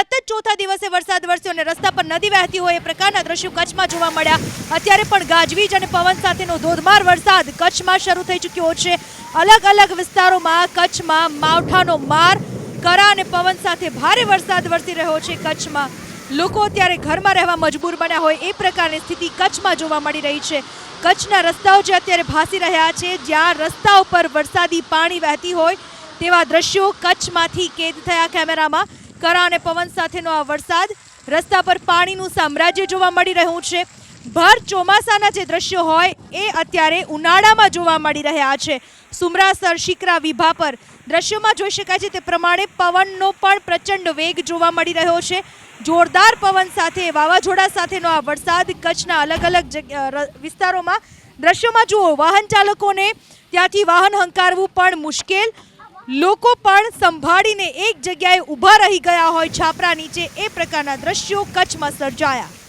સતત ચોથા દિવસે વરસાદ વરસ્યો અને રસ્તા પર નદી વહેતી હોય એ પ્રકારના દ્રશ્યો કચ્છમાં જોવા મળ્યા. અત્યારે પણ ગાજવીજ અને પવન સાથેનો ધોધમાર વરસાદ કચ્છમાં શરૂ થઈ ચૂક્યો છે. અલગ અલગ વિસ્તારોમાં કચ્છમાં માવઠાનો માર, કરા અને પવન સાથે ભારે વરસાદ વરસી રહ્યો છે કચ્છમાં. લોકો અત્યારે ઘરમાં રહેવા મજબૂર બન્યા હોય એ પ્રકારની સ્થિતિ કચ્છમાં જોવા મળી રહી છે. કચ્છના રસ્તાઓ જે અત્યારે ભાસી રહ્યા છે, જ્યાં રસ્તા ઉપર વરસાદી પાણી વહેતી હોય તેવા દ્રશ્યો કચ્છમાંથી કેદ થયા કેમેરામાં. કરા અને પવન સાથેનો આ વરસાદ રસ્તા પર પાણીનું સામ્રાજ્ય જોવા મળી રહ્યું છે. ભર ચોમાસાના જે દ્રશ્યો હોય એ અત્યારે ઉનાળામાં જોવા મળી રહ્યા છે. સુમરાસર, શિકરા, વિભા પર દ્રશ્યોમાં જોઈ શકાય છે તે પ્રમાણે પવનનો પણ પ્રચંડ વેગ જોવા મળી રહ્યો છે. જોરદાર પવન સાથે, વાવાઝોડા સાથેનો આ વરસાદ કચ્છના અલગ અલગ વિસ્તારોમાં દ્રશ્યોમાં જુઓ, વાહન ચાલકોને ત્યાંથી વાહન હંકારવું પણ મુશ્કેલ. લોકો પણ સંભાળીને એક જગ્યાએ ઊભા રહી ગયા હોય છાપરા નીચે, એ પ્રકારના દ્રશ્યો કચ્છમાં સર્જાયા.